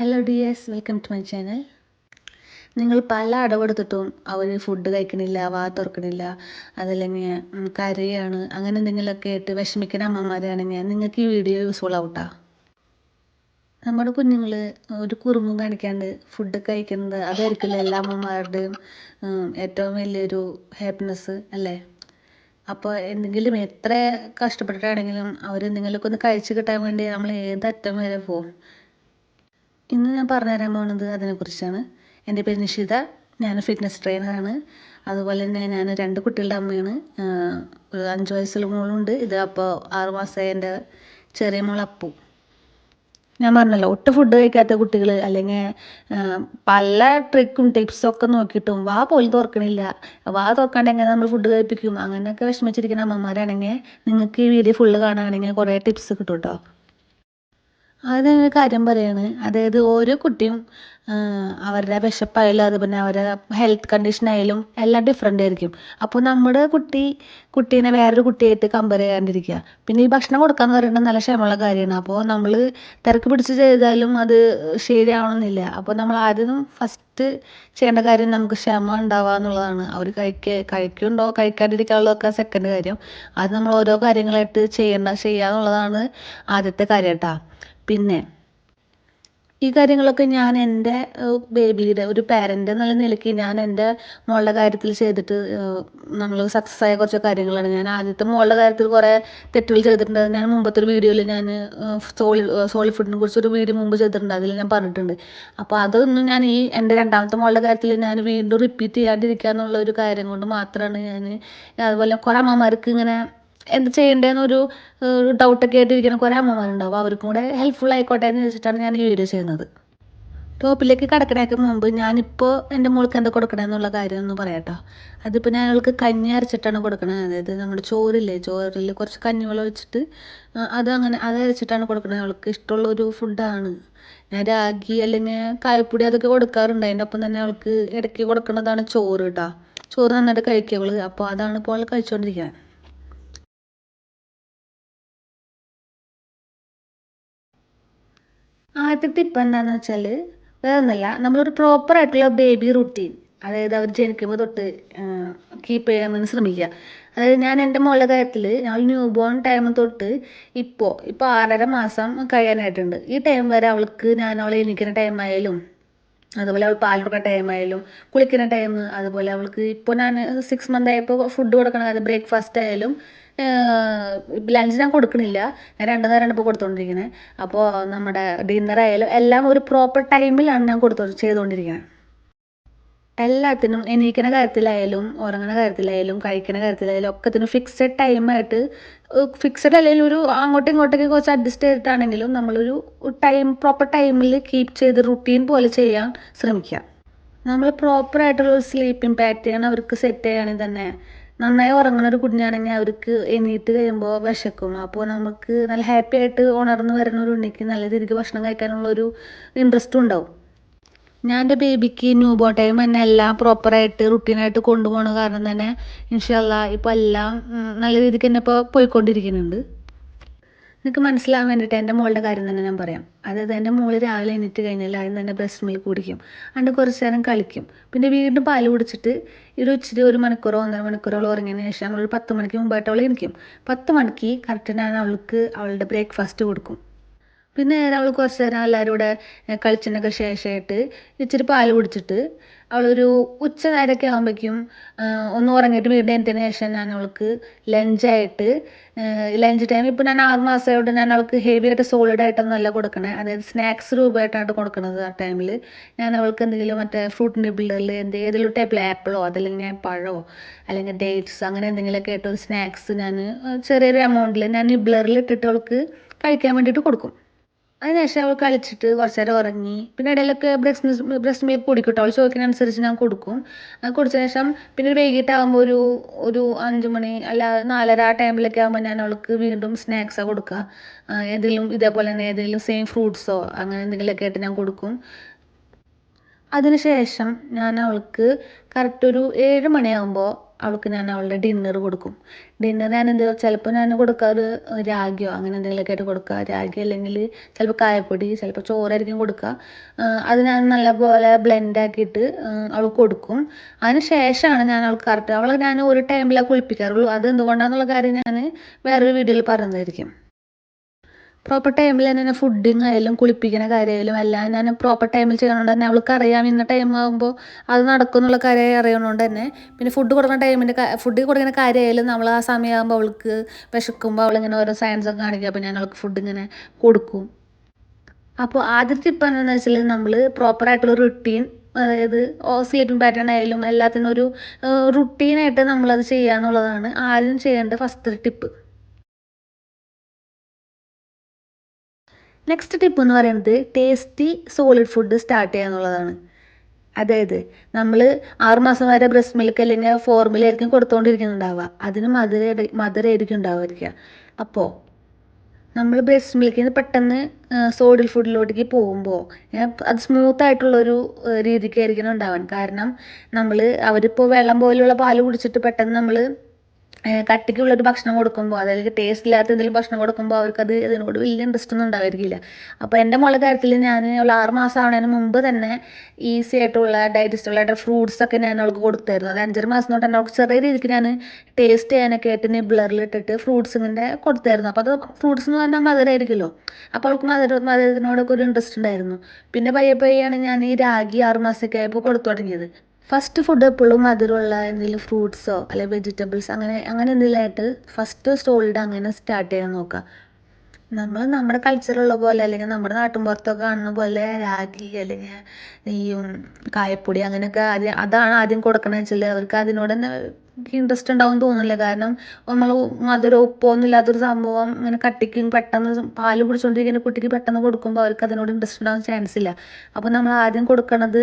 Hello dears welcome to my channel നിങ്ങൾ പല അടവെടുത്തിട്ടും അവർ food കഴിക്കണില്ല വാ തുറക്കണില്ല. അതല്ലെങ്കിൽ കരയാണ്. അങ്ങനെ എന്തെങ്കിലുമൊക്കെ ആയിട്ട് വിഷമിക്കുന്ന അമ്മമാരാണെങ്കിൽ നിങ്ങൾക്ക് ഈ വീഡിയോ യൂസ്ഫുൾ ആവട്ടാ. നമ്മുടെ കുഞ്ഞുങ്ങൾ ഒരു കുറുമ്പും കാണിക്കാണ്ട് ഫുഡ് കഴിക്കുന്നത് അതായിരിക്കില്ല എല്ലാ അമ്മമാരുടെയും ഏറ്റവും വലിയൊരു ഹാപ്പിനെസ് അല്ലേ? അപ്പോൾ എന്തെങ്കിലും എത്ര കഷ്ടപ്പെട്ടിട്ടാണെങ്കിലും അവർ എന്തെങ്കിലുമൊക്കെ ഒന്ന് കഴിച്ച് കിട്ടാൻ വേണ്ടി നമ്മൾ ഏതറ്റം വരെ പോകും ഇന്ന് ഞാൻ പറഞ്ഞു തരാൻ പോകുന്നത് അതിനെക്കുറിച്ചാണ്. എന്റെ പേര് നിഷിത. ഞാൻ ഫിറ്റ്നസ് ട്രെയിനറാണ് അതുപോലെ തന്നെ ഞാൻ രണ്ട് കുട്ടികളുടെ അമ്മയാണ്. ഒരു അഞ്ച് വയസ്സുള്ള മോളുണ്ട്. ഇത് അപ്പോൾ ആറ് മാസമായ എന്റെ ചെറിയ മോൾ അപ്പു. ഞാൻ പറഞ്ഞല്ലോ ഒട്ടും ഫുഡ് കഴിക്കാത്ത കുട്ടികൾ അല്ലെങ്കിൽ പല ട്രിക്കും ടിപ്സും ഒക്കെ നോക്കിയിട്ടും വാ പോലും തുറക്കണില്ല. വാ തുറക്കാണ്ട് എങ്ങനെ നമ്മൾ ഫുഡ് കഴിപ്പിക്കും? അങ്ങനെയൊക്കെ വിഷമിച്ചിരിക്കുന്ന അമ്മമാരാണെങ്കിൽ നിങ്ങൾക്ക് ഈ വീഡിയോ ഫുള്ള് കാണുകയാണെങ്കിൽ കുറേ ടിപ്സ് കിട്ടും കേട്ടോ ഒരു കാര്യം പറയാണ്. അതായത് ഓരോ കുട്ടിയും അവരുടെ വിശപ്പായാലും അതുപോലെ അവരുടെ ഹെൽത്ത് കണ്ടീഷൻ ആയാലും എല്ലാം ഡിഫറെന്റ് ആയിരിക്കും. അപ്പോൾ നമ്മുടെ കുട്ടി കുട്ടീനെ വേറൊരു കുട്ടിയായിട്ട് കമ്പയർ ചെയ്യാണ്ടിരിക്കുക. പിന്നെ ഈ ഭക്ഷണം കൊടുക്കാന്ന് പറയുന്നത് നല്ല ക്ഷമയുള്ള കാര്യമാണ്. അപ്പോൾ നമ്മൾ തിരക്ക് പിടിച്ച് ചെയ്താലും അത് ശരിയാവണമെന്നില്ല. അപ്പോൾ നമ്മൾ ആദ്യം ഫസ്റ്റ് ചെയ്യേണ്ട കാര്യം നമുക്ക് ക്ഷമ ഉണ്ടാവുക എന്നുള്ളതാണ്. അവർ കഴിക്കുക കഴിക്കുന്നുണ്ടോ കഴിക്കാണ്ടിരിക്കാനുള്ളതൊക്കെ സെക്കൻഡ് കാര്യം. അത് നമ്മൾ ഓരോ കാര്യങ്ങളായിട്ട് ചെയ്യേണ്ട ചെയ്യുക എന്നുള്ളതാണ് ആദ്യത്തെ കാര്യം കേട്ടോ. പിന്നെ ഈ കാര്യങ്ങളൊക്കെ ഞാൻ എന്റെ ബേബിയുടെ ഒരു പാരന്റ് എന്നുള്ള നിലയ്ക്ക് ഞാൻ എന്റെ മോളുടെ കാര്യത്തിൽ ചെയ്തിട്ട് നമ്മൾ സക്സസ് ആയ കുറച്ച് കാര്യങ്ങളാണ്. ഞാൻ ആദ്യത്തെ മോളുടെ കാര്യത്തിൽ കുറേ തെറ്റുകൾ ചെയ്തിട്ടുണ്ട്. ഞാൻ മുമ്പത്തെ ഒരു വീഡിയോയിൽ ഞാൻ സോളി സോളി ഫുഡിനെ കുറിച്ച് ഒരു വീഡിയോ മുമ്പ് ചെയ്തിട്ടുണ്ട്. അതിൽ ഞാൻ പറഞ്ഞിട്ടുണ്ട്. അപ്പോൾ അതൊന്നും ഞാൻ ഈ എന്റെ രണ്ടാമത്തെ മോളുടെ കാര്യത്തിൽ ഞാൻ വീണ്ടും റിപ്പീറ്റ് ചെയ്യാണ്ടിരിക്കുക എന്നുള്ള ഒരു കാര്യം കൊണ്ട് മാത്രമാണ് ഞാൻ അതുപോലെ കുറേ അമ്മമാർക്ക് ഇങ്ങനെ എന്ത് ചെയ്യേണ്ടതെന്നൊരു ഡൗട്ടൊക്കെ ആയിട്ട് ഇരിക്കുന്ന കുറേ അമ്മമാരുണ്ടാവും. അവർക്കും കൂടെ ഹെൽപ്ഫുൾ ആയിക്കോട്ടെ എന്ന് വെച്ചിട്ടാണ് ഞാൻ ഈ വീഡിയോ ചെയ്യുന്നത്. ടോപ്പിലേക്ക് കടക്കണേക്ക് മുമ്പ് ഞാനിപ്പോൾ എന്റെ മോൾക്ക് എന്താ കൊടുക്കണമെന്നുള്ള കാര്യം ഒന്ന് പറയാട്ടോ. അതിപ്പോൾ ഞാൻ അവൾക്ക് കഞ്ഞി അരച്ചിട്ടാണ് കൊടുക്കണത് അതായത് നമ്മുടെ ചോറില്ലേ ചോറിൽ കുറച്ച് കഞ്ഞിവെള്ളം ഒഴിച്ചിട്ട് അത് അങ്ങനെ അത് അരച്ചിട്ടാണ് കൊടുക്കണത് അവൾക്ക് ഇഷ്ടമുള്ള ഒരു ഫുഡാണ് ഞാൻ രാഗി അല്ലെങ്കിൽ കായപ്പൊടി അതൊക്കെ കൊടുക്കാറുണ്ട്. അതിന്റെ ഒപ്പം തന്നെ അവൾക്ക് ഇടയ്ക്ക് കൊടുക്കുന്നതാണ് ചോറ് കേട്ടോ ചോറ് നന്നായിട്ട് കഴിക്കും അവൾ അപ്പോൾ അതാണ് ഇപ്പോൾ അവൾ കഴിച്ചുകൊണ്ടിരിക്കുന്നത് ആദ്യത്തെ ടിപ്പ് എന്താണെന്ന് വെച്ചാൽ വേറെ ഒന്നല്ല നമ്മളൊരു പ്രോപ്പർ ആയിട്ടുള്ള ബേബി റുട്ടീൻ അതായത് അവർ ജനിക്കുമ്പോൾ തൊട്ട് കീപ്പ് ചെയ്യാൻ ശ്രമിക്കുക. അതായത് ഞാൻ എന്റെ മോളുടെ കാര്യത്തിൽ ഞങ്ങൾ ന്യൂ ബോൺ ടൈം തൊട്ട് ഇപ്പോൾ ഇപ്പോൾ ആറര മാസം കഴിയാനായിട്ടുണ്ട്. ഈ ടൈം വരെ അവൾക്ക് ഞാൻ അവളെ എണീക്കുന്ന ടൈം ആയാലും അതുപോലെ അവൾ പാൽ കൊടുക്കുന്ന ടൈം ആയാലും കുളിക്കുന്ന ടൈം അതുപോലെ അവൾക്ക് ഇപ്പോൾ ഞാൻ സിക്സ് മന്ത് ആയപ്പോൾ ഫുഡ് കൊടുക്കണ കാര്യം ബ്രേക്ക്ഫാസ്റ്റ് ആയാലും ലഞ്ച് ഞാൻ കൊടുക്കണില്ല. ഞാൻ രണ്ട് നേരമാണ് ഇപ്പോൾ കൊടുത്തുകൊണ്ടിരിക്കുന്നത് അപ്പോൾ നമ്മുടെ ഡിന്നർ ആയാലും എല്ലാം ഒരു പ്രോപ്പർ ടൈമിലാണ് ഞാൻ കൊടുത്തു ചെയ്തുകൊണ്ടിരിക്കുന്നത് എല്ലാത്തിനും എണീക്കണ കാര്യത്തിലായാലും ഉറങ്ങണ കാര്യത്തിലായാലും കഴിക്കണ കാര്യത്തിലായാലും ഒക്കത്തിനും ഫിക്സഡ് ടൈമായിട്ട് ഫിക്സഡ് അല്ലെങ്കിൽ ഒരു അങ്ങോട്ടും ഇങ്ങോട്ടൊക്കെ കുറച്ച് അഡ്ജസ്റ്റ് ചെയ്തിട്ടാണെങ്കിലും നമ്മളൊരു ടൈം പ്രോപ്പർ ടൈമിൽ കീപ്പ് ചെയ്ത് റുട്ടീൻ പോലെ ചെയ്യാൻ ശ്രമിക്കുക. നമ്മൾ പ്രോപ്പർ ആയിട്ടുള്ള ഒരു സ്ലീപ്പിംഗ് പാറ്റേൺ അവർക്ക് സെറ്റ് ചെയ്യുകയാണെങ്കിൽ തന്നെ നന്നായി ഉറങ്ങുന്ന ഒരു കുഞ്ഞാണെങ്കിൽ അവർക്ക് എണീറ്റ് കഴിയുമ്പോൾ വിശക്കും. അപ്പോൾ നമുക്ക് നല്ല ഹാപ്പി ആയിട്ട് ഉണർന്ന് വരുന്ന ഒരു ഉണ്ണിക്ക് നല്ല രീതിക്ക് ഭക്ഷണം കഴിക്കാനുള്ള ഒരു ഇൻട്രസ്റ്റും ഉണ്ടാവും. ഞാൻ എന്റെ ബേബിക്ക് ന്യൂ ബോൺ ടൈം തന്നെ എല്ലാം പ്രോപ്പറായിട്ട് റുട്ടീനായിട്ട് കൊണ്ടുപോകുന്ന കാരണം തന്നെ ഇൻഷല്ല ഇപ്പോൾ എല്ലാം നല്ല രീതിക്ക് തന്നെ ഇപ്പോൾ പോയിക്കൊണ്ടിരിക്കുന്നുണ്ട്. നിങ്ങൾക്ക് മനസ്സിലാവാൻ വേണ്ടിയിട്ട് എന്റെ മോളുടെ കാര്യം തന്നെ ഞാൻ പറയാം. അതായത് എന്റെ മോൾ രാവിലെ എണീറ്റ് കഴിഞ്ഞാൽ ആദ്യം തന്നെ ബ്രസ്റ്റ് മിൽക്ക് കുടിക്കും. അണ്ട് കുറച്ച് നേരം കളിക്കും. പിന്നെ വീണ്ടും പാൽ കുടിച്ചിട്ട് ഒരു ഇച്ചിരി ഒരു മണിക്കൂറോ ഒന്നര മണിക്കൂറോളം ഉറങ്ങിയതിന് ശേഷം അവൾ പത്ത് മണിക്ക് മുമ്പായിട്ട് അവൾ എണീക്കും. പത്ത് മണിക്ക് കറക്റ്റ് ഞാൻ അവൾക്ക് അവളുടെ ബ്രേക്ക്ഫാസ്റ്റ് കൊടുക്കും. പിന്നെ അവൾ കുറച്ച് നേരം എല്ലാവരും കൂടെ കളിച്ചതിനൊക്കെ ശേഷമായിട്ട് ഇച്ചിരി പാൽ കുടിച്ചിട്ട് അവളൊരു ഉച്ച നേരമൊക്കെ ആകുമ്പോഴേക്കും ഒന്ന് ഉറങ്ങിയിട്ട് വീണ്ടും എണീറ്റതിന് ശേഷം ഞാൻ അവൾക്ക് ലഞ്ചായിട്ട് ലഞ്ച് ടൈം ഇപ്പോൾ ഞാൻ ആറ് മാസമായിട്ട് ഞാൻ അവൾക്ക് ഹെവി ആയിട്ട് സോളിഡ് ആയിട്ടൊന്നുമല്ല കൊടുക്കണേ. അതായത് സ്നാക്സ് രൂപമായിട്ടാണ് കൊടുക്കുന്നത് ആ ടൈമിൽ ഞാൻ അവൾക്ക് എന്തെങ്കിലും മറ്റേ ഫ്രൂട്ട് നിബിളിൽ എന്തെങ്കിലും ടൈപ്പിൽ ആപ്പിളോ അതല്ലെങ്കിൽ പഴമോ അല്ലെങ്കിൽ ഡേറ്റ്സ് അങ്ങനെ എന്തെങ്കിലുമൊക്കെ ആയിട്ട് ഒരു സ്നാക്സ് ഞാൻ ചെറിയൊരു എമൗണ്ടിൽ ഞാൻ നിബിളറിൽ ഇട്ടിട്ട് അവൾക്ക് കഴിക്കാൻ വേണ്ടിയിട്ട് കൊടുക്കും. അതിനുശേഷം അവൾ കളിച്ചിട്ട് കുറച്ച് നേരം ഉറങ്ങി. പിന്നെ ഇടയിലൊക്കെ ബ്രസ്റ്റ് ബ്രസ്റ്റ് മിൽക്ക് കുടിക്കും കേട്ടോ അവൾ ചോദിക്കുന്നതനുസരിച്ച് ഞാൻ കൊടുക്കും. അത് കുടിച്ചതിന് ശേഷം പിന്നെ വൈകിട്ടാകുമ്പോൾ ഒരു ഒരു അഞ്ച് മണി അല്ല നാലര ആ ടൈമിലൊക്കെ ആകുമ്പോൾ ഞാൻ അവൾക്ക് വീണ്ടും സ്നാക്സാണ് കൊടുക്കുക. ഏതെങ്കിലും ഇതേപോലെ തന്നെ ഏതെങ്കിലും സെയിം ഫ്രൂട്ട്സോ അങ്ങനെ എന്തെങ്കിലുമൊക്കെ ആയിട്ട് ഞാൻ കൊടുക്കും. അതിനുശേഷം ഞാൻ അവൾക്ക് കറക്റ്റ് ഒരു ഏഴ് മണിയാകുമ്പോൾ അവൾക്ക് ഞാൻ അവളുടെ ഡിന്നർ കൊടുക്കും. ഡിന്നർ ഞാൻ എന്ത് ചിലപ്പോൾ ഞാൻ കൊടുക്കാറ്? രാഗിയോ? അങ്ങനെ എന്തെങ്കിലുമൊക്കെ ആയിട്ട് കൊടുക്കുക രാഗി അല്ലെങ്കിൽ ചിലപ്പോൾ കായപ്പൊടി ചിലപ്പോൾ ചോറായിരിക്കും കൊടുക്കുക അത് ഞാൻ നല്ലപോലെ ബ്ലെൻഡ് ആക്കിയിട്ട് അവൾക്ക് കൊടുക്കും. അതിന് ശേഷമാണ് ഞാൻ അവൾക്ക് കറക്റ്റ് അവളെ ഞാൻ ഒരു ടൈമിലാണ് കുളിപ്പിക്കാറുള്ളൂ. അത് എന്തുകൊണ്ടാണെന്നുള്ള കാര്യം ഞാൻ വേറൊരു വീഡിയോയിൽ പറയുന്നതായിരിക്കും പ്രോപ്പർ ടൈമിൽ തന്നെ ഫുഡിങ് ആയാലും കുളിപ്പിക്കുന്ന കാര്യമായാലും എല്ലാം ഞാൻ പ്രോപ്പർ ടൈമിൽ ചെയ്യണോണ്ട് തന്നെ അവൾക്ക് അറിയാം ഇന്ന ടൈം ആകുമ്പോൾ അത് നടക്കും എന്നുള്ള കാര്യം അറിയണോണ്ട് തന്നെ. പിന്നെ ഫുഡ് കൊടുക്കുന്ന ടൈമിന്റെ ഫുഡ് കൊടുക്കുന്ന കാര്യമായാലും നമ്മൾ ആ സമയമാകുമ്പോൾ അവൾക്ക് വിശക്കുമ്പോൾ അവളിങ്ങനെ ഓരോ സയൻസ് ഒക്കെ കാണിക്കുക അപ്പോൾ ഞാൻ അവൾക്ക് ഫുഡ് ഇങ്ങനെ കൊടുക്കും. അപ്പോൾ ആദ്യത്തെ ടിപ്പ് എന്താണെന്ന് വെച്ചാൽ നമ്മൾ പ്രോപ്പറായിട്ടുള്ള റുട്ടീൻ അതായത് സ്ലീപ്പിംഗ് പാറ്റേൺ ആയാലും എല്ലാത്തിനും ഒരു റുട്ടീനായിട്ട് നമ്മളത് ചെയ്യുക എന്നുള്ളതാണ് ആദ്യം ചെയ്യേണ്ട ഫസ്റ്റ് ടിപ്പ് നെക്സ്റ്റ് ടിപ്പ് എന്ന് പറയുന്നത് ടേസ്റ്റി സോളിഡ് ഫുഡ് സ്റ്റാർട്ട് ചെയ്യുക എന്നുള്ളതാണ്. അതായത് നമ്മൾ ആറുമാസം വരെ ബ്രസ്റ്റ് മിൽക്ക് അല്ലെങ്കിൽ ഫോർമുല ആയിരിക്കും കൊടുത്തുകൊണ്ടിരിക്കുന്നുണ്ടാവുക അതിന് മധുര മധുരമായിരിക്കും ഉണ്ടാവുക. അപ്പോൾ നമ്മൾ ബ്രസ്റ്റ് മിൽക്കിൽ നിന്ന് പെട്ടെന്ന് സോഡിൽ ഫുഡിലോട്ടേക്ക് പോകുമ്പോൾ അത് സ്മൂത്ത് ആയിട്ടുള്ളൊരു രീതിക്കായിരിക്കണം ഉണ്ടാവാൻ. കാരണം നമ്മൾ അവരിപ്പോൾ വെള്ളം പോലെയുള്ള പാൽ കുടിച്ചിട്ട് പെട്ടെന്ന് നമ്മൾ കട്ടിക്കുള്ളൊരു ഭക്ഷണം കൊടുക്കുമ്പോൾ അതായത് ടേസ്റ്റ് ഇല്ലാത്ത എന്തെങ്കിലും ഭക്ഷണം കൊടുക്കുമ്പോൾ അവർക്കത് അതിനോട് വലിയ ഇൻട്രസ്റ്റ് ഒന്നും ഉണ്ടായിരിക്കില്ല അപ്പോൾ എന്റെ മോളെ കാര്യത്തിൽ ഞാൻ ഒരു ആറ് മാസം ആവുന്നതിന് മുമ്പ് തന്നെ ഈസി ആയിട്ടുള്ള ഡൈജസ്റ്റബിൾ ആയിട്ടുള്ള ഫ്രൂട്ട്സ് ഒക്കെ ഞാൻ അവൾക്ക് കൊടുത്തായിരുന്നു. അത് അഞ്ചര മാസം തൊട്ട് തന്നെ അവൾക്ക് ചെറിയ രീതിക്ക് ഞാൻ ടേസ്റ്റ് ചെയ്യാനൊക്കെ ആയിട്ട് നിബ്ലറിൽ ഇട്ടിട്ട് ഫ്രൂട്ട്സ് ഇങ്ങനെ കൊടുത്തായിരുന്നു. അപ്പോൾ അത് ഫ്രൂട്ട്സ് എന്ന് പറഞ്ഞാൽ മധുരമായിരിക്കുമല്ലോ അപ്പോൾ അവൾക്ക് മധുര മധുരത്തിനോടൊക്കെ ഒരു ഇൻട്രസ്റ്റ് ഉണ്ടായിരുന്നു. പിന്നെ പയ്യെ പയ്യാണ് ഞാൻ ഈ രാഗി ആറ് മാസമൊക്കെ ആയപ്പോൾ കൊടുത്തു തുടങ്ങിയത്. ഫസ്റ്റ് ഫുഡ് എപ്പോഴും മധുരമുള്ള എന്തെങ്കിലും ഫ്രൂട്ട്സോ അല്ലെങ്കിൽ വെജിറ്റബിൾസ് അങ്ങനെ അങ്ങനെ എന്തെങ്കിലുമായിട്ട് ഫസ്റ്റ് സോളിഡ് അങ്ങനെ സ്റ്റാർട്ട് ചെയ്യാൻ നോക്കുക. നമ്മൾ നമ്മുടെ കൾച്ചറുള്ള പോലെ അല്ലെങ്കിൽ നമ്മുടെ നാട്ടിൻപുറത്തൊക്കെ കാണുന്ന പോലെ രാഗി അല്ലെങ്കിൽ ഈ കായപ്പൊടി അങ്ങനെയൊക്കെ ആദ്യം അതാണ് ആദ്യം കൊടുക്കണമെന്ന് വെച്ചാൽ അവർക്ക് അതിനോട് തന്നെ എനിക്ക് ഇൻട്രസ്റ്റ് ഉണ്ടാവും തോന്നുന്നില്ല. കാരണം നമ്മൾ മധുരം ഉപ്പൊന്നും ഇല്ലാത്തൊരു സംഭവം ഇങ്ങനെ കട്ടിക്കും പെട്ടെന്ന് പാൽ കുടിച്ചുകൊണ്ടിരിക്കുന്ന കുട്ടിക്ക് പെട്ടെന്ന് കൊടുക്കുമ്പോൾ അവർക്ക് അതിനോട് ഇൻട്രസ്റ്റ് ഉണ്ടാവാൻ ചാൻസ് ഇല്ല. അപ്പോൾ നമ്മൾ ആദ്യം കൊടുക്കണത്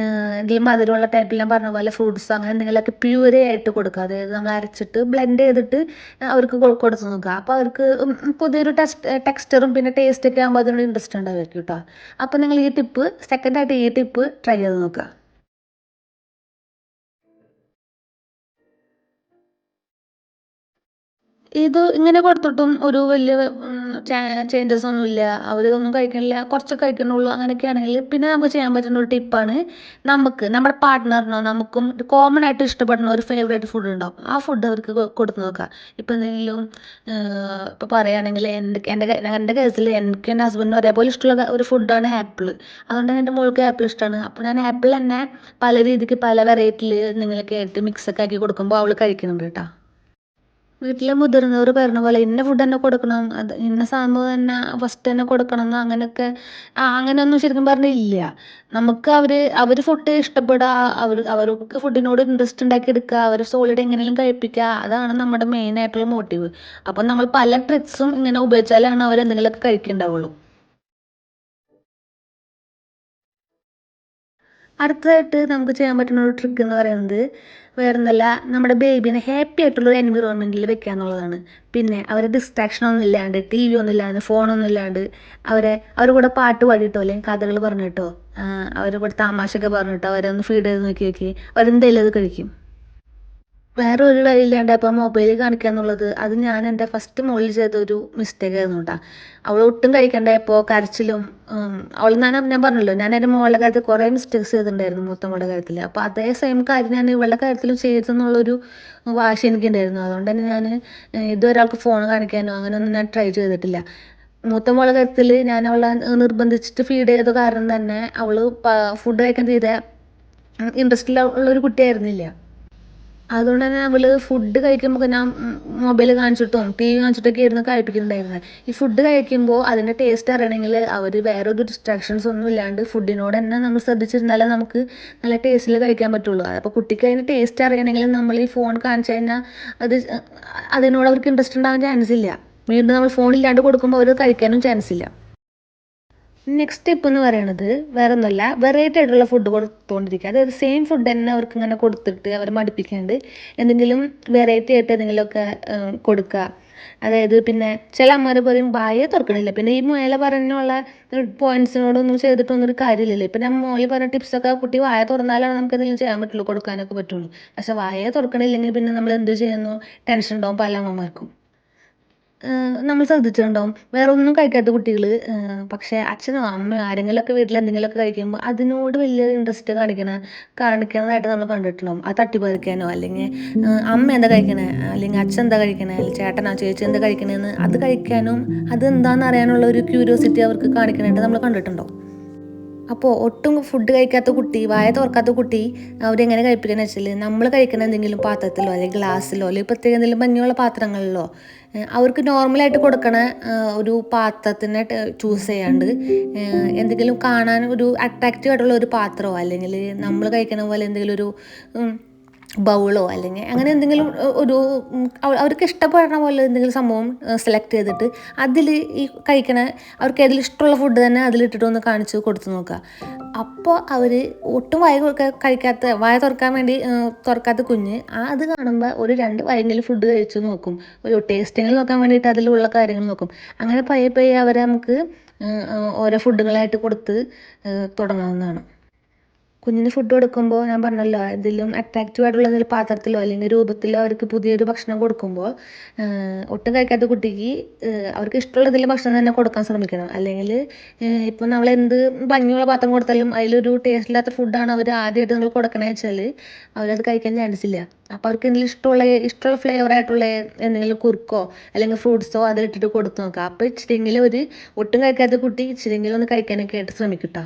എന്തെങ്കിലും മധുരമുള്ള ടൈപ്പിൽ ഞാൻ പറഞ്ഞ പോലെ ഫ്രൂട്ട്സ് അങ്ങനെ എന്തെങ്കിലുമൊക്കെ പ്യൂരേ ആയിട്ട് കൊടുക്കുക. അതായത് നമ്മൾ അരച്ചിട്ട് ബ്ലെൻഡ് ചെയ്തിട്ട് അവർക്ക് കൊടുത്ത് നോക്കുക. അപ്പോൾ അവർക്ക് പുതിയൊരു ടെസ്റ്റ് ടെക്സ്ചറും പിന്നെ ടേസ്റ്റ് ഒക്കെ ആകുമ്പോൾ അതിനോട് ഇൻട്രസ്റ്റ് ഉണ്ടാവുമായിരിക്കും കേട്ടോ. അപ്പോൾ നിങ്ങൾ ഈ ടിപ്പ് സെക്കൻഡ് ആയിട്ട് ഈ ടിപ്പ് ട്രൈ ചെയ്ത് നോക്കുക. ഇത് ഇങ്ങനെ കൊടുത്തിട്ടും ഒരു വലിയ ചേഞ്ചസ് ഒന്നുമില്ല. അവരൊന്നും കഴിക്കണില്ല. കുറച്ചൊക്കെ കഴിക്കണുള്ളൂ. അങ്ങനെയൊക്കെ ആണെങ്കിൽ പിന്നെ നമുക്ക് ചെയ്യാൻ പറ്റുന്ന ഒരു ടിപ്പാണ് നമുക്ക് നമ്മുടെ പാർട്ട്ണറിനോ നമുക്കും കോമൺ ആയിട്ട് ഇഷ്ടപ്പെടുന്ന ഒരു ഫേവറേറ്റ് ഫുഡ് ഉണ്ടാവും. ആ ഫുഡ് അവർക്ക് കൊടുത്ത് നോക്കുക ഇപ്പം എന്തെങ്കിലും ഇപ്പോൾ പറയുകയാണെങ്കിൽ എന്റെ എന്റെ എന്റെ കേസിൽ എനിക്ക് എന്റെ ഹസ്ബൻഡിനും ഒരേപോലെ ഇഷ്ടമുള്ള ഒരു ഫുഡാണ് ആപ്പിൾ അതുകൊണ്ട് തന്നെ എന്റെ മോൾക്ക് ആപ്പിൾ ഇഷ്ടമാണ്. അപ്പോൾ ഞാൻ ആപ്പിൾ തന്നെ പല രീതിക്ക് പല വെറൈറ്റിയിൽ നിങ്ങളൊക്കെ ആയിട്ട് മിക്സൊക്കെ ആക്കി കൊടുക്കുമ്പോൾ അവൾ കഴിക്കുന്നുണ്ട് കേട്ടോ. വീട്ടിലെ മുതിർന്നവർ പറഞ്ഞ പോലെ ഇന്ന ഫുഡ് തന്നെ കൊടുക്കണം അത് ഇന്ന സംഭവം തന്നെ ഫസ്റ്റ് തന്നെ കൊടുക്കണം എന്ന് അങ്ങനെയൊക്കെ അങ്ങനെയൊന്നും ശരിക്കും പറഞ്ഞാൽ ഇല്ല നമുക്ക് അവർ അവർ ഫുഡ് ഇഷ്ടപ്പെടുക അവർ അവർക്ക് ഫുഡിനോട് ഇൻട്രസ്റ്റ് ഉണ്ടാക്കി എടുക്കുക അവരെ സോളിഡ് എങ്ങനെയും കഴിപ്പിക്കുക അതാണ് നമ്മുടെ മെയിൻ ആയിട്ടുള്ള മോട്ടീവ് അപ്പം നമ്മൾ പല ട്രിക്സും ഇങ്ങനെ ഉപയോഗിച്ചാലാണ് അവർ എന്തെങ്കിലുമൊക്കെ കഴിക്കുന്നുണ്ടാവുള്ളൂ. അടുത്തതായിട്ട് നമുക്ക് ചെയ്യാൻ പറ്റുന്ന ഒരു ട്രിക്ക് എന്ന് പറയുന്നത് വേറൊന്നുമല്ല നമ്മുടെ ബേബീനെ ഹാപ്പി ആയിട്ടുള്ള ഒരു എൻവിറോൺമെന്റിൽ വെക്കുക എന്നുള്ളതാണ്. പിന്നെ അവരെ ഡിസ്ട്രാക്ഷൻ ഒന്നും ഇല്ലാണ്ട് ടി വി ഒന്നും ഇല്ലാണ്ട് ഫോണൊന്നും ഇല്ലാണ്ട് അവരെ അവരുടെ കൂടെ പാട്ട് പാടിയിട്ടോ അല്ലെങ്കിൽ കഥകൾ പറഞ്ഞിട്ടോ അവരുടെ കൂടെ തമാശയൊക്കെ പറഞ്ഞിട്ടോ അവരെ ഒന്ന് ഫീഡ് ചെയ്ത് നോക്കി നോക്കി അവരെന്തെങ്കിലും അത് കഴിക്കും. വേറെ ഒരു വഴിയില്ലാണ്ട് അപ്പോൾ മൊബൈൽ കാണിക്കുക എന്നുള്ളത്. അത് ഞാൻ എന്റെ ഫസ്റ്റ് മോളിൽ ചെയ്ത ഒരു മിസ്റ്റേക്ക് ആയിരുന്നു കേട്ടോ അവൾ ഒട്ടും കഴിക്കണ്ടായപ്പോൾ കരച്ചിലും അവൾ ഞാൻ ഞാൻ പറഞ്ഞല്ലോ ഞാൻ എന്റെ മോളുടെ കാര്യത്തിൽ കുറേ മിസ്റ്റേക്സ് ചെയ്തിട്ടുണ്ടായിരുന്നു മൂത്ത മോളുടെ കാര്യത്തിൽ. അപ്പോൾ അതേ സെയിം കാര്യം ഞാൻ ഇവളുടെ കാര്യത്തിലും ചെയ്തെന്നുള്ളൊരു വാശി എനിക്കുണ്ടായിരുന്നു. അതുകൊണ്ട് തന്നെ ഞാൻ ഇതുവരെ ആൾക്ക് ഫോൺ കാണിക്കാനോ അങ്ങനെയൊന്നും ഞാൻ ട്രൈ ചെയ്തിട്ടില്ല. മൂത്ത മോളെ കാര്യത്തിൽ ഞാൻ അവളെ നിർബന്ധിച്ചിട്ട് ഫീഡ് ചെയ്ത കാരണം തന്നെ അവൾ ഫുഡ് കഴിക്കാൻ തീരെ ഇൻട്രസ്റ്റ് ഉള്ളൊരു കുട്ടിയായിരുന്നില്ല. അതുകൊണ്ട് തന്നെ അവൾ ഫുഡ് കഴിക്കുമ്പോൾ ഞാൻ മൊബൈൽ കാണിച്ചിട്ടും ടി വി കാണിച്ചിട്ടൊക്കെ ആയിരുന്നു കഴിപ്പിക്കുന്നുണ്ടായിരുന്നത്. ഈ ഫുഡ് കഴിക്കുമ്പോൾ അതിന്റെ ടേസ്റ്റ് അറിയണമെങ്കിൽ അവർ വേറെ ഒരു ഡിസ്ട്രാക്ഷൻസ് ഒന്നും ഇല്ലാണ്ട് ഫുഡിനോട് തന്നെ നമ്മൾ ശ്രദ്ധിച്ചിരുന്നാലേ നമുക്ക് നല്ല ടേസ്റ്റിൽ കഴിക്കാൻ പറ്റുള്ളൂ. അപ്പോൾ കുട്ടിക്ക് അതിന്റെ ടേസ്റ്റ് അറിയണമെങ്കിൽ നമ്മൾ ഈ ഫോൺ കാണിച്ചു കഴിഞ്ഞാൽ അത് അതിനോട് അവർക്ക് ഇൻട്രസ്റ്റ് ഉണ്ടാകാൻ ചാൻസ് ഇല്ല. വീണ്ടും നമ്മൾ ഫോണില്ലാണ്ട് കൊടുക്കുമ്പോൾ അവർ കഴിക്കാനും ചാൻസ് ഇല്ല. നെക്സ്റ്റ് സ്റ്റെപ്പ് എന്ന് പറയുന്നത് വേറെ ഒന്നുമല്ല വെറൈറ്റി ആയിട്ടുള്ള ഫുഡ് കൊടുത്തുകൊണ്ടിരിക്കുക അതായത് സെയിം ഫുഡ് തന്നെ അവർക്ക് ഇങ്ങനെ കൊടുത്തിട്ട് അവരെ മടുപ്പിക്കാണ്ട് എന്തെങ്കിലും വെറൈറ്റി ആയിട്ട് എന്തെങ്കിലുമൊക്കെ കൊടുക്കുക. അതായത് പിന്നെ ചില അമ്മമാർ പറയും വായേ തുറക്കണില്ല. പിന്നെ ഈ മുയല പറഞ്ഞുള്ള പോയിന്റ്സിനോടൊന്നും ചെയ്തിട്ടൊന്നും ഒരു കാര്യമില്ലല്ലോ. ഇപ്പം ഞാൻ മോയിൽ പറഞ്ഞ ടിപ്സൊക്കെ കുട്ടി വായ തുറന്നാലാണ് നമുക്ക് എന്തെങ്കിലും ചെയ്യാൻ പറ്റുള്ളൂ കൊടുക്കാനൊക്കെ പറ്റുള്ളൂ. പക്ഷെ വായ തുറക്കണില്ലെങ്കിൽ പിന്നെ നമ്മൾ എന്ത് ചെയ്യുന്നു? ടെൻഷൻ ഉണ്ടാവും പല അമ്മമാർക്കും. നമ്മൾ ശ്രദ്ധിച്ചിട്ടുണ്ടാവും. വേറെ ഒന്നും കഴിക്കാത്ത കുട്ടികൾ പക്ഷേ അച്ഛനോ അമ്മയോ ആരെങ്കിലുമൊക്കെ വീട്ടിൽ എന്തെങ്കിലുമൊക്കെ കഴിക്കുമ്പോൾ അതിനോട് വലിയ ഇൻട്രസ്റ്റ് കാണിക്കണ കാണിക്കുന്നതായിട്ട് നമ്മൾ കണ്ടിട്ടുണ്ടാവും. അത് തട്ടിപ്പറിക്കാനോ അല്ലെങ്കിൽ അമ്മ എന്താ കഴിക്കണേ? അല്ലെങ്കിൽ അച്ഛൻ എന്താ കഴിക്കണേ? അല്ലെങ്കിൽ ചേട്ടനോ ചേച്ചി എന്താ കഴിക്കണേന്ന് അത് കഴിക്കാനും അത് എന്താണെന്ന് അറിയാനുള്ള ഒരു ക്യൂരിയോസിറ്റി അവർക്ക് കാണിക്കാനായിട്ട് നമ്മൾ കണ്ടിട്ടുണ്ടാവും. അപ്പോൾ ഒട്ടും ഫുഡ് കഴിക്കാത്ത കുട്ടി വായ തുറക്കാത്ത കുട്ടി അവരെങ്ങനെ കഴിപ്പിക്കുന്നത് വെച്ചാൽ നമ്മൾ കഴിക്കുന്ന എന്തെങ്കിലും പാത്രത്തിലോ അല്ലെങ്കിൽ ഗ്ലാസ്സിലോ അല്ലെങ്കിൽ പ്രത്യേക എന്തെങ്കിലും ഭംഗിയുള്ള പാത്രങ്ങളിലോ അവർക്ക് നോർമലായിട്ട് കൊടുക്കണ ഒരു പാത്രത്തിനെ ചൂസ് ചെയ്യാണ്ട് എന്തെങ്കിലും കാണാൻ ഒരു അട്രാക്റ്റീവ് ആയിട്ടുള്ള ഒരു പാത്രമോ? അല്ലെങ്കിൽ നമ്മൾ കഴിക്കണ പോലെ എന്തെങ്കിലും ഒരു ബൗളോ അല്ലെങ്കിൽ അങ്ങനെ എന്തെങ്കിലും ഒരു അവർക്ക് ഇഷ്ടപ്പെടുന്ന പോലെ എന്തെങ്കിലും സംഭവം സെലക്ട് ചെയ്തിട്ട് അതിൽ ഈ കഴിക്കണ അവർക്ക് ഏതിൽ ഇഷ്ടമുള്ള ഫുഡ് തന്നെ അതിലിട്ടിട്ട് ഒന്ന് കാണിച്ച് കൊടുത്തു നോക്കുക. അപ്പോൾ അവർ ഒട്ടും വായ കഴിക്കാത്ത വായ തുറക്കാൻ വേണ്ടി തുറക്കാത്ത കുഞ്ഞ് ആ അത് കാണുമ്പോൾ ഒരു രണ്ട് വായെങ്കിലും ഫുഡ് കഴിച്ചു നോക്കും. ഒരു ടേസ്റ്റിങ്ങിൽ നോക്കാൻ വേണ്ടിയിട്ട് അതിലുള്ള കാര്യങ്ങൾ നോക്കും. അങ്ങനെ പയ്യെ പയ്യെ അവരെ നമുക്ക് ഓരോ ഫുഡുകളായിട്ട് കൊടുത്ത് തുടങ്ങാവുന്നതാണ്. കുഞ്ഞിന് ഫുഡ് കൊടുക്കുമ്പോൾ ഞാൻ പറഞ്ഞല്ലോ ഏതെങ്കിലും അട്രാക്റ്റീവ് ആയിട്ടുള്ള എന്തെങ്കിലും പാത്രത്തിലോ അല്ലെങ്കിൽ രൂപത്തിലോ അവർക്ക് പുതിയൊരു ഭക്ഷണം കൊടുക്കുമ്പോൾ ഒട്ടും കഴിക്കാത്ത കുട്ടിക്ക് അവർക്ക് ഇഷ്ടമുള്ള എന്തെങ്കിലും ഭക്ഷണം തന്നെ കൊടുക്കാൻ ശ്രമിക്കണം. അല്ലെങ്കിൽ ഇപ്പം നമ്മൾ എന്ത് ഭംഗിയുള്ള പാത്രം കൊടുത്താലും അതിലൊരു ടേസ്റ്റ് ഇല്ലാത്ത ഫുഡാണ് അവർ ആദ്യമായിട്ട് നമ്മൾ കൊടുക്കണേ വെച്ചാൽ അവരത് കഴിക്കാൻ ചാൻസ് ഇല്ല. അപ്പോൾ അവർക്ക് എന്തെങ്കിലും ഇഷ്ടമുള്ള ഇഷ്ടമുള്ള ഫ്ലേവർ ആയിട്ടുള്ള എന്തെങ്കിലും കുറുക്കോ അല്ലെങ്കിൽ ഫ്രൂട്ട്സോ അതിലിട്ടിട്ട് കൊടുത്ത് നോക്കുക അപ്പോൾ ഇച്ചിരിയെങ്കിലും ഒരു ഒട്ടും കഴിക്കാത്ത കുട്ടി ഇച്ചിരിയെങ്കിലും ഒന്ന് കഴിക്കാനൊക്കെ ആയിട്ട് ശ്രമിക്കും കേട്ടോ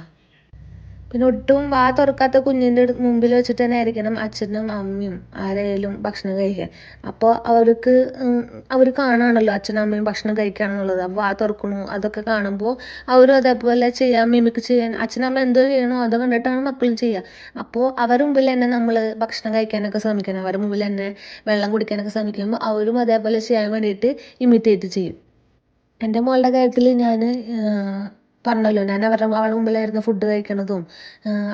പിന്നെ ഒട്ടും വാ തുറക്കാത്ത കുഞ്ഞിന്റെ മുമ്പിൽ വെച്ചിട്ട് തന്നെ ആയിരിക്കണം അച്ഛനും അമ്മയും ആരായാലും ഭക്ഷണം കഴിക്കാൻ. അപ്പോൾ അവർക്ക് അവർ കാണുകയാണല്ലോ അച്ഛനും അമ്മയും ഭക്ഷണം കഴിക്കുകയാണെന്നുള്ളത്. വാ തുറക്കണു അതൊക്കെ കാണുമ്പോൾ അവരും അതേപോലെ ചെയ്യാൻ മിമിക്ക് ചെയ്യാൻ. അച്ഛനും അമ്മ എന്തോ ചെയ്യണോ അത് കണ്ടിട്ടാണ് മക്കളും ചെയ്യുക അപ്പോൾ അവരുടെ മുമ്പിൽ തന്നെ നമ്മൾ ഭക്ഷണം കഴിക്കാനൊക്കെ ശ്രമിക്കണം. അവരുടെ മുമ്പിൽ തന്നെ വെള്ളം കുടിക്കാനൊക്കെ ശ്രമിക്കുമ്പോൾ അവരും അതേപോലെ ചെയ്യാൻ വേണ്ടിയിട്ട് ഇമിറ്റേറ്റ് ചെയ്യും. എന്റെ മോളുടെ കാര്യത്തിൽ ഞാൻ പറഞ്ഞല്ലോ. ഞാൻ അവരുടെ അവളുടെ മുമ്പിലായിരുന്നു ഫുഡ് കഴിക്കണതും.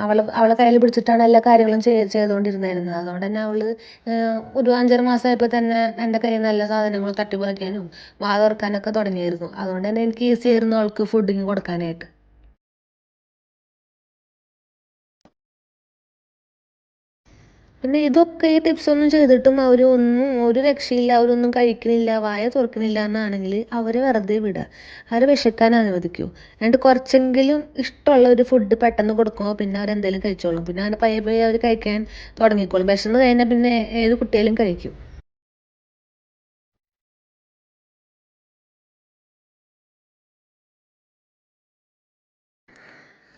അവളെ അവളെ കയ്യിൽ പിടിച്ചിട്ടാണ് എല്ലാ കാര്യങ്ങളും ചെയ് ചെയ്തുകൊണ്ടിരുന്നായിരുന്നത് അതുകൊണ്ട് തന്നെ അവൾ ഒരു അഞ്ചര മാസമായപ്പോൾ തന്നെ എന്റെ കയ്യിൽ നിന്ന് എല്ലാ സാധനങ്ങളും തട്ടിപ്പറിക്കാനും വാ തുറക്കാനൊക്കെ തുടങ്ങിയിരുന്നു. അതുകൊണ്ട് തന്നെ എനിക്ക് ഈസി ആയിരുന്നു അവൾക്ക് ഫുഡിങ് കൊടുക്കാനായിട്ട്. പിന്നെ ഇതൊക്കെ ഈ ടിപ്സ് ഒന്നും ചെയ്തിട്ടും അവർ ഒന്നും ഒരു രക്ഷയില്ല അവരൊന്നും കഴിക്കണില്ല വായ തുറക്കണില്ല എന്നാണെങ്കിൽ അവരെ വെറുതെ വിടുക. അവരെ വിശക്കാൻ അനുവദിക്കൂ. എന്നിട്ട് കുറച്ചെങ്കിലും ഇഷ്ടമുള്ള ഒരു ഫുഡ് പെട്ടെന്ന് കൊടുക്കുമോ പിന്നെ അവരെന്തെങ്കിലും കഴിച്ചോളും. പിന്നെ അങ്ങനെ പയ്യെ പയ്യെ അവർ കഴിക്കാൻ തുടങ്ങിക്കോളും. വിശന്ന് കഴിഞ്ഞാൽ പിന്നെ ഏത് കുട്ടികളും കഴിക്കും.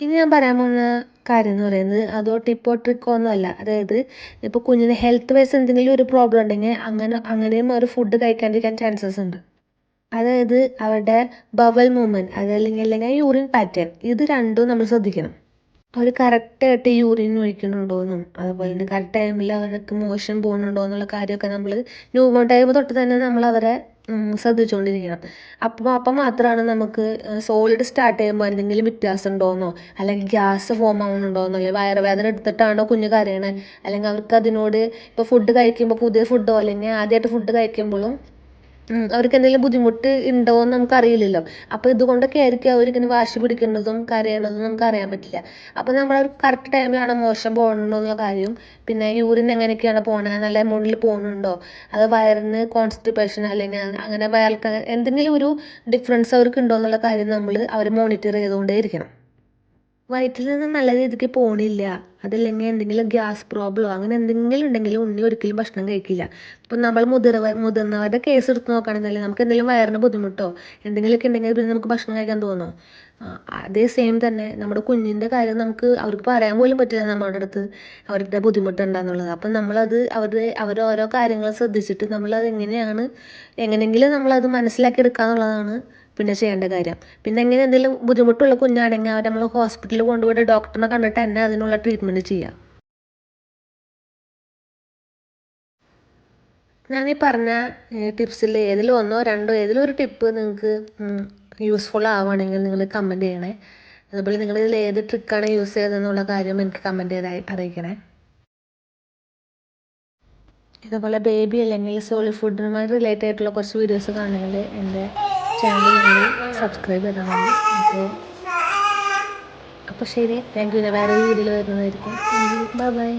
ഇനി ഞാൻ പറയാൻ പോകുന്ന കാര്യം എന്ന് പറയുന്നത് അതോ ടിപ്പോ ട്രിക്കോ ഒന്നുമല്ല. അതായത് ഇപ്പോൾ കുഞ്ഞിന് ഹെൽത്ത് വൈസ് എന്തെങ്കിലും ഒരു പ്രോബ്ലം ഉണ്ടെങ്കിൽ അങ്ങനെ അങ്ങനെയും അവർ ഫുഡ് കഴിക്കാണ്ടിരിക്കാൻ ചാൻസസ് ഉണ്ട്. അതായത് അവരുടെ ബവൽ മൂവ്മെന്റ് അതല്ലെങ്കിൽ അല്ലെങ്കിൽ യൂറിൻ പാറ്റേൺ ഇത് രണ്ടും നമ്മൾ ശ്രദ്ധിക്കണം. അവർ കറക്റ്റായിട്ട് യൂറിൻ ഒഴിക്കുന്നുണ്ടോയെന്നും അതുപോലെ തന്നെ കറക്റ്റ് ടൈമിൽ അവർക്ക് മോഷൻ പോകുന്നുണ്ടോ എന്നുള്ള കാര്യമൊക്കെ നമ്മൾ ന്യൂ ബോൺ ടൈം തൊട്ട് തന്നെ നമ്മൾ അവരെ ശ്രദ്ധിച്ചുകൊണ്ടിരിക്കണം അപ്പോൾ അപ്പം മാത്രമാണ് നമുക്ക് സോളിഡ് സ്റ്റാർട്ട് ചെയ്യുമ്പോൾ എന്തെങ്കിലും വ്യത്യാസം ഉണ്ടോയെന്നോ അല്ലെങ്കിൽ ഗ്യാസ് ഫോം ആവുന്നുണ്ടോയെന്നോ അല്ലെങ്കിൽ വയറുവേദന എടുത്തിട്ടാണോ കുഞ്ഞ് കരയണത് അല്ലെങ്കിൽ അവർക്ക് അതിനോട് ഇപ്പോൾ ഫുഡ് കഴിക്കുമ്പോൾ പുതിയ ഫുഡോ അല്ലെങ്കിൽ ആദ്യമായിട്ട് ഫുഡ് കഴിക്കുമ്പോഴും അവർക്ക് എന്തെങ്കിലും ബുദ്ധിമുട്ട് ഉണ്ടോ എന്ന് നമുക്ക് അറിയില്ലല്ലോ അപ്പോൾ ഇതുകൊണ്ടൊക്കെ ആയിരിക്കും അവരിങ്ങനെ വാശി പിടിക്കുന്നതും കരയണതും നമുക്ക് അറിയാൻ പറ്റില്ല അപ്പോൾ നമ്മൾ കറക്റ്റ് ടൈമിലാണ് മോശം പോകുന്നുണ്ടോ എന്നുള്ള കാര്യം. പിന്നെ യൂറിൻ എങ്ങനെയൊക്കെയാണ് പോണത് നല്ല എമൗണ്ടിൽ പോകുന്നുണ്ടോ അത് വയറിന് കോൺസ്റ്റിപ്പേഷൻ അല്ലെങ്കിൽ അങ്ങനെ വയർക്ക് എന്തെങ്കിലും ഒരു ഡിഫറൻസ് അവർക്ക് ഉണ്ടോ എന്നുള്ള കാര്യം നമ്മൾ അവർ മോണിറ്റർ ചെയ്തുകൊണ്ടേ ഇരിക്കണം വയറ്റിൽ നിന്ന് നല്ല രീതിക്ക് പോണില്ല. അതല്ലെങ്കിൽ എന്തെങ്കിലും ഗ്യാസ് പ്രോബ്ലമോ അങ്ങനെ എന്തെങ്കിലും ഉണ്ടെങ്കിൽ ഉണ്ണി ഒരിക്കലും ഭക്ഷണം കഴിക്കില്ല. ഇപ്പം നമ്മൾ മുതിർവ മുതിർന്നവരുടെ കേസ് എടുത്ത് നോക്കുകയാണെന്നുണ്ടെങ്കിൽ നമുക്ക് എന്തെങ്കിലും വയറിന് ബുദ്ധിമുട്ടോ എന്തെങ്കിലുമൊക്കെ ഉണ്ടെങ്കിൽ പിന്നെ നമുക്ക് ഭക്ഷണം കഴിക്കാൻ തോന്നുമോ അതേ സെയിം തന്നെ നമ്മുടെ കുഞ്ഞിന്റെ കാര്യം നമുക്ക് അവർക്ക് പറയാൻ പോലും പറ്റില്ല നമ്മുടെ അടുത്ത് അവരുടെ ബുദ്ധിമുട്ട് എന്താണെന്നുള്ളത് അപ്പം നമ്മളത് അവരുടെ അവരോരോ ഓരോ കാര്യങ്ങൾ ശ്രദ്ധിച്ചിട്ട് നമ്മളത് എങ്ങനെയാണ് എങ്ങനെയെങ്കിലും നമ്മളത് മനസ്സിലാക്കി എടുക്കുക എന്നുള്ളതാണ് പിന്നെ ചെയ്യേണ്ട കാര്യം. പിന്നെ എങ്ങനെ എന്തെങ്കിലും ബുദ്ധിമുട്ടുള്ള കുഞ്ഞാണെങ്കിൽ അവരെ നമ്മൾ ഹോസ്പിറ്റലിൽ കൊണ്ടുപോയിട്ട് ഡോക്ടറിനെ കണ്ടിട്ട് തന്നെ അതിനുള്ള ട്രീറ്റ്മെന്റ് ചെയ്യാം. ഞാൻ ഈ പറഞ്ഞ ടിപ്സിൽ ഏതിലും ഒന്നോ രണ്ടോ ഏതിലും ഒരു ടിപ്പ് നിങ്ങൾക്ക് യൂസ്ഫുൾ ആവുകയാണെങ്കിൽ നിങ്ങൾ കമന്റ് ചെയ്യണേ. അതുപോലെ നിങ്ങൾ ഇതിൽ ഏത് ട്രിക്കാണ് യൂസ് ചെയ്തതെന്നുള്ള കാര്യം എനിക്ക് കമന്റ് ചെയ്ത് അറിയിക്കണേ. ഇതുപോലെ ബേബി അല്ലെങ്കിൽ സോളി ഫുഡിനുമായി റിലേറ്റഡ് ആയിട്ടുള്ള കുറച്ച് വീഡിയോസ് കാണണമെങ്കിൽ എന്റെ ചാനൽ നിങ്ങൾ സബ്സ്ക്രൈബ് ചെയ്താൽ മതി അപ്പോൾ അപ്പോൾ ശരി. താങ്ക് യു വേറെ വീഡിയോയിൽ വരുന്നതായിരിക്കും. Bye bye